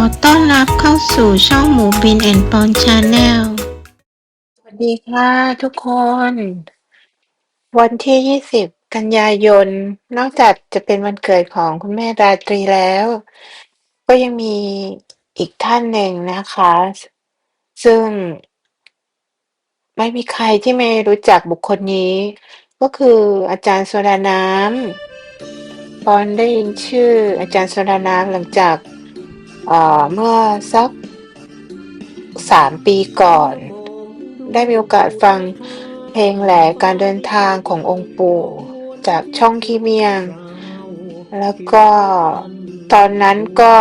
อต้อนรับเข้าสู่ช่องหมูบินแอนปอนชาแนล สวัสดีค่ะทุกคน วันที่ 20 กันยายน นอกจากจะเป็นวันเกิดของคุณแม่ราตรีแล้ว ก็ยังมีอีกท่านหนึ่งนะคะ ซึ่งไม่มีใครที่ไม่รู้จักบุคคลนี้ ก็คืออาจารย์โซดาน้ำปอนได้ยินชื่ออาจารย์โซดาน้ำหลังจาก เมื่อสักสามปีก่อน ได้มีโอกาสฟังเพลงแหล่การเดินทางขององค์ปู่ จากช่องคีเมียง แล้วก็ตอนนั้นก็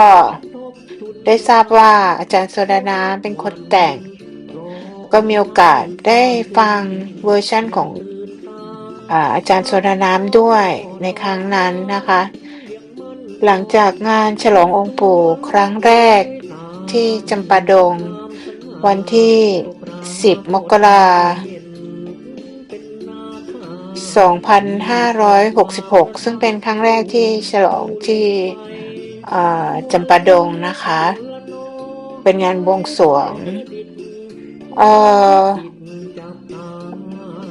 ได้ทราบว่าอาจารย์โซดาน้ำเป็นคนแต่ง ก็มีโอกาสได้ฟังเวอร์ชั่นของอาอาจารย์โซดาน้ำด้วยในครั้งนั้นนะคะ หลังจากงานฉลององค์ปู่ครั้งแรกที่จำปาดง วันที่ 10 มกรา2566 ซึ่งเป็นครั้งแรกที่ฉลองที่จำปาดงนะคะ เป็นงานบวงสรวง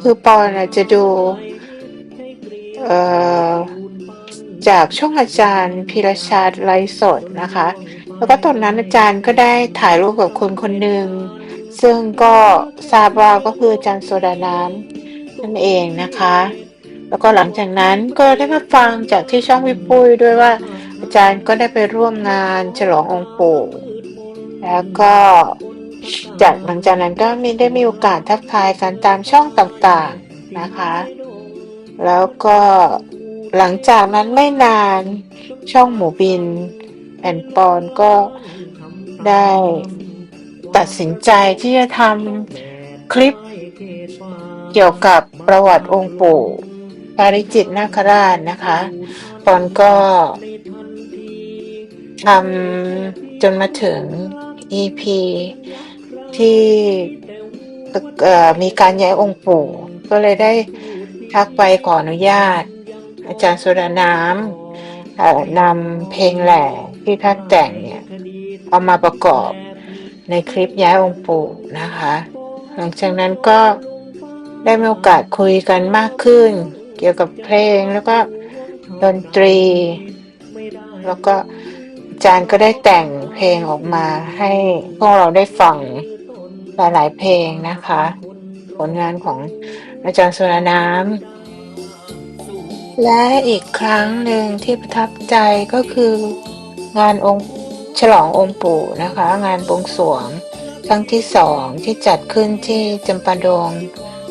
คือปอนจจะดู เอ่อ จากช่องอาจารย์พิรชาติไลฟ์สดนะคะ แล้วก็ตอนนั้นอาจารย์ก็ได้ถ่ายรูปกับคนคนหนึ่ง ซึ่งก็ทราบว่าก็คืออาจารย์โซดาน้ำนั่นเองนะคะ แล้วก็หลังจากนั้นก็ได้มาฟังจากที่ช่องวิปุ้ยด้วยว่า อาจารย์ก็ได้ไปร่วมงานฉลององค์ปู่แล้วก็จากหลังจากนั้นก็มีได้มีโอกาสทักทายกันตามช่องต่างๆนะคะ แล้วก็ หลังจากนั้นไม่นานช่องหมูบินแอนปอนก็ได้ตัดสินใจที่จะทำคลิปเกี่ยวกับประวัติองค์ปู่ปาริจิตนาคราชนะคะ ปอนก็ทำจนมาถึง EP ที่มีการย้ายองค์ปู่ ก็เลยได้ทักไปขออนุญาต อาจารย์สุดาน้ำนำเพลงแหล่ที่ท่านแต่งเนี่ยเอามาประกอบในคลิปย้ายองค์ปู่นะคะ หลังจากนั้นก็ได้มีโอกาสคุยกันมากขึ้น เกี่ยวกับเพลงแล้วก็ดนตรี แล้วก็อาจารย์ก็ได้แต่งเพลงออกมาให้พวกเราได้ฟังหลายๆเพลงนะคะ ผลงานของอาจารย์สุรน้ำ และอีกครั้งหนึ่งที่ประทับใจก็คืองานองค์ฉลององค์ปู่นะคะ งานบวงสรวงครั้งที่สองที่จัดขึ้นที่จำปาดง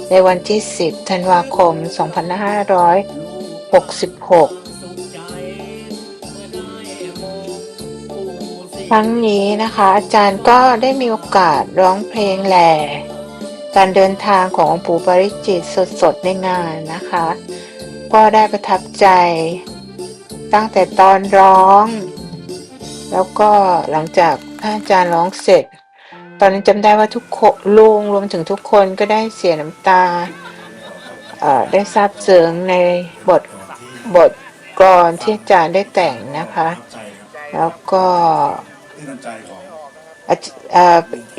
ในวันที่ 10 ธันวาคม 2566 ครั้งนี้นะคะ อาจารย์ก็ได้มีโอกาสร้องเพลงแหล่การเดินทางขององค์ปู่ปริจิตสดๆในงานนะคะ ก็ได้ประทับใจ ตั้งแต่ตอนร้อง แล้วก็หลังจากท่านอาจารย์ร้องเสร็จ ตอนนั้นจำได้ว่าทุกคนลุงรวมถึงทุกคนก็ได้เสียน้ำตาได้ซาบซึ้งในบทบทกลอนที่อาจารย์ได้แต่งนะคะ แล้วก็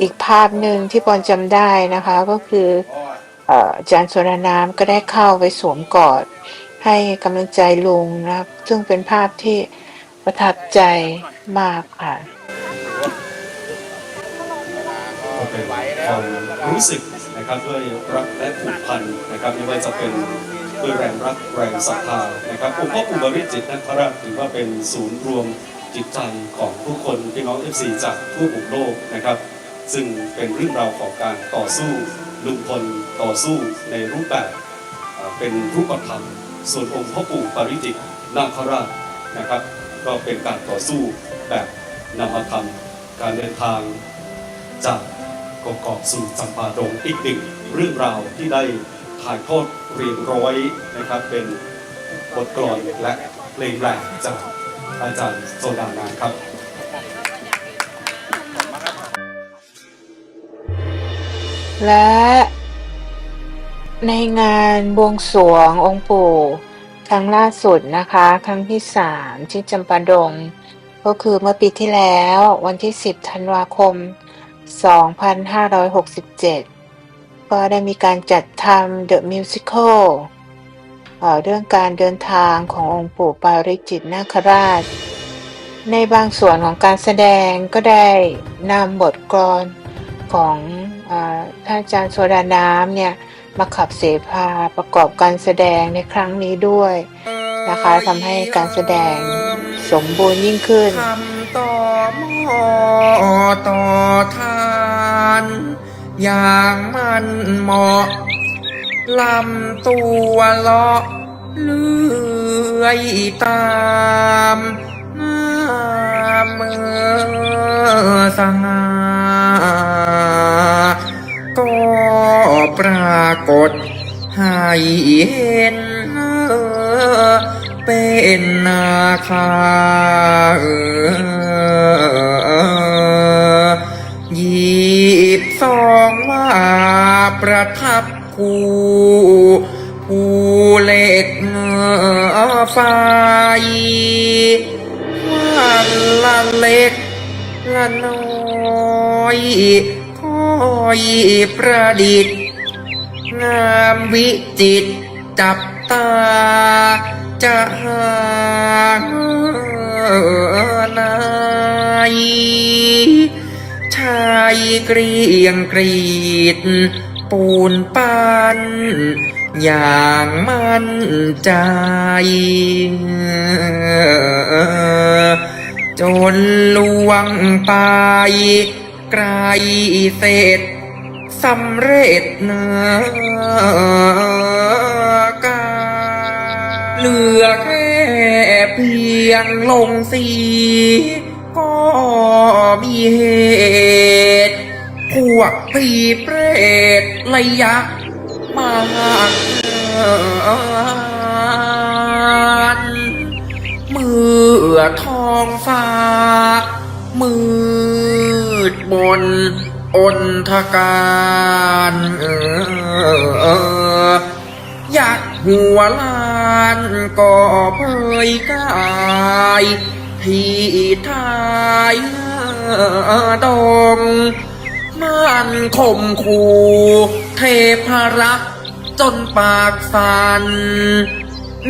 อีกภาพหนึ่งที่ปอนจำได้นะคะก็คืออาจารย์สวนน้ำก็ได้เข้าไปสวมกอด ให้กำลังใจลุงนะครับ ซึ่งเป็นภาพที่ประทับใจมากค่ะก็เป็นความรู้สึกนะครับด้วยรักและผูกพันนะครับไม่ว่าจะเป็นด้วยแรงรักแรงศรัทธานะครับองค์พ่อปู่บริจิตรนคราชถือว่าเป็นศูนย์รวมจิตใจของผู้คนพี่น้อง FC จากทั่วมุมโลกนะครับ ซึ่งเป็นเรื่องราวของการต่อสู้ลุงพลต่อสู้ในรูปแบบเอ่อเป็นรูปธรรม ส่วนองค์พ่อปู่ปาริจิตรนาคราชนะครับ ก็เป็นการต่อสู้แบบนามธรรม การเดินทางจากกกอกสู่จำปาดงอีกหนึ่งเรื่องราวที่ได้ถ่ายทอดเรียงร้อยนะครับ เป็นบทกลอนและเพลงแหล่จากอาจารย์โซดานานครับและ ในงานบวงสรวงองค์ปู่ครั้งล่าสุดนะคะ ครั้งที่สามที่จำปาดง ก็คือเมื่อปีที่แล้ววันที่ 10 ธันวาคม 2567 ก็ได้มีการจัดทำ The Musical เอ่อเรื่องการเดินทางขององค์ปู่ปาริจิตนาคราช ในบางส่วนของการแสดงก็ได้นำบทกลอนของอท่านอาจารย์โซดาน้ำเนี่ย มาขับเสพาประกอบการแสดงในครั้งนี้ด้วยนะคะทำให้การแสดงสมบูรณ์ยิ่งขึ้นทำต่อหม้อต่อทาน อย่างมันเหมาะลำตัวเลาะเลื่อยตามงาเมื่อสง่า ก็ปรากฏให้เห็นเป็นนาคาหยิบซองว่าประทับกูผู้เล็กไฟว่าละเล็กละน้อย อยประดิษฐ์ งามวิจิตจับตาจะหานายชายเกรียงกรีด ปูนปันอย่างมั่นใจ จนลวงไป กลเสร็จสำเร็จนื้อกาเหลือแค่เพียงลงสีก็มีเหตุพวกผีเปรตระยะมาา ดมนอนทการเอออยากหัวลานก็เผยกายที่ทายดองมันข่มขู่เทพรักจนปากสัน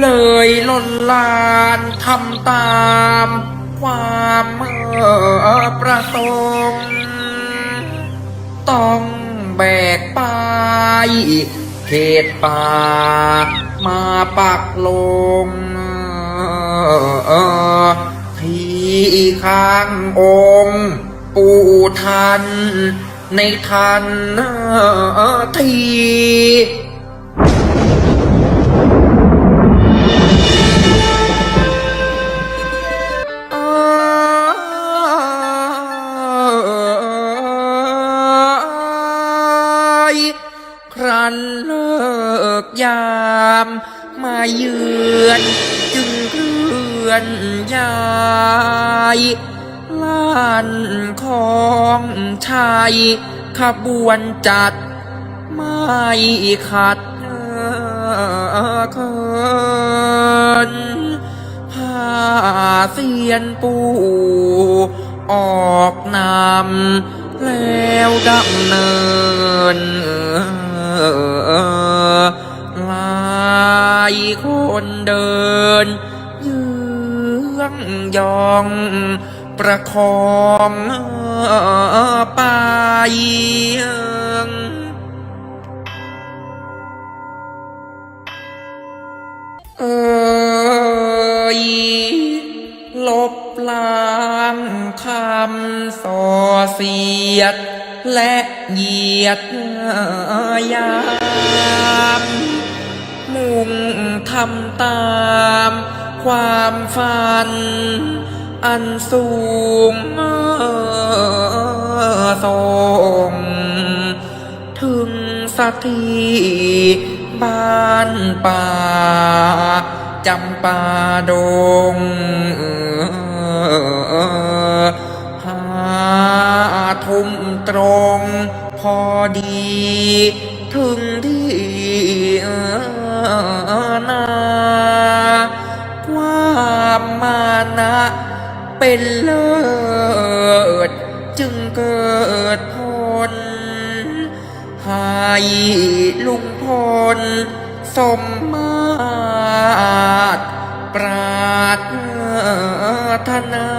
เลยล้นลานทำตามความเมื่อประสงค์ ต้องแบกไปเขตป่า มาปักลงที่ข้างองค์ปู่ทัน ในทันทีันเลิกยาม มาเยือน จึงเคลื่อนย้ายล้านของชัยขบวนจัด ไม่ขัดเคินผ้าเสียนปูออกนำแล้วดำเนิน คนเดิน เยื้องยอง ประคองไป ตามความฝัน อันสูงส่งถึงสักทีบ้านป่าจำปาดงหาทุ่มตรงพอดี ถึงที่ นาความมานะเป็นเลิศจึงเกิดผลให้ลุงพลสมมาตรปรารถนา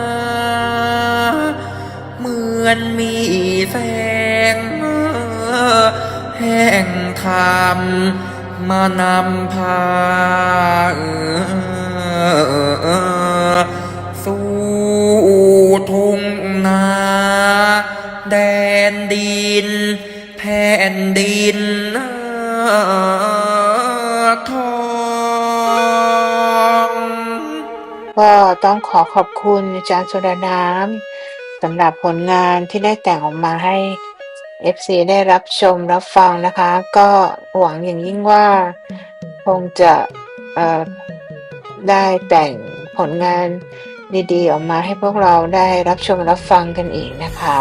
เหมือนมีแสงแห่งธรรม มานำพาสู่ทุ่งนา แดนดิน แผ่นดินทองก็ต้องขอขอบคุณอาจารย์สุดาน้ำสำหรับผลงานที่ได้แต่งออกมาให้ FC ได้รับชมรับฟังนะคะ ก็หวังอย่างยิ่งว่าคงจะได้แต่งผลงานดีๆ ออกมาให้พวกเราได้รับชมรับฟังกันอีกนะคะ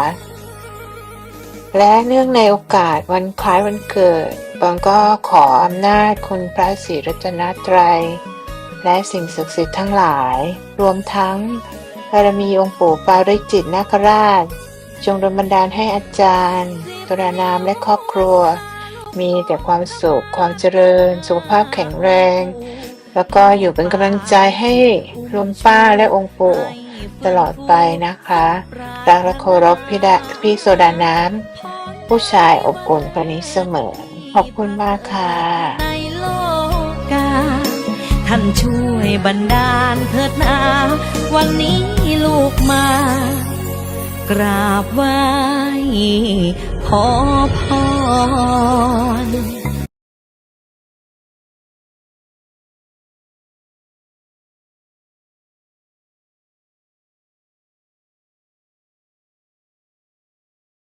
และเนื่องในโอกาสวันคล้ายวันเกิดบองก็ขออำนาจคุณพระศรีรัตนตรัย และสิ่งศักดิ์สิทธิ์ทั้งหลาย รวมทั้งบารมีองค์ปู่ปาริจิตนาคราช จงดลบันดาลให้อาจารย์ตรานามและครอบครัว มีแต่ความสุข ความเจริญ สุขภาพแข็งแรง แล้วก็อยู่เป็นกำลังใจให้ลุงป้าและองค์ปู่ตลอดไปนะคะรักและเคารพพี่ดาพี่โซดาน้ำผู้ชายอบอุ่นคนนี้เสมอ ขอบคุณมากค่ะท่านช่วยบันดาลเถิดนาวันนี้ลูกมา กราบไหว้ขอพร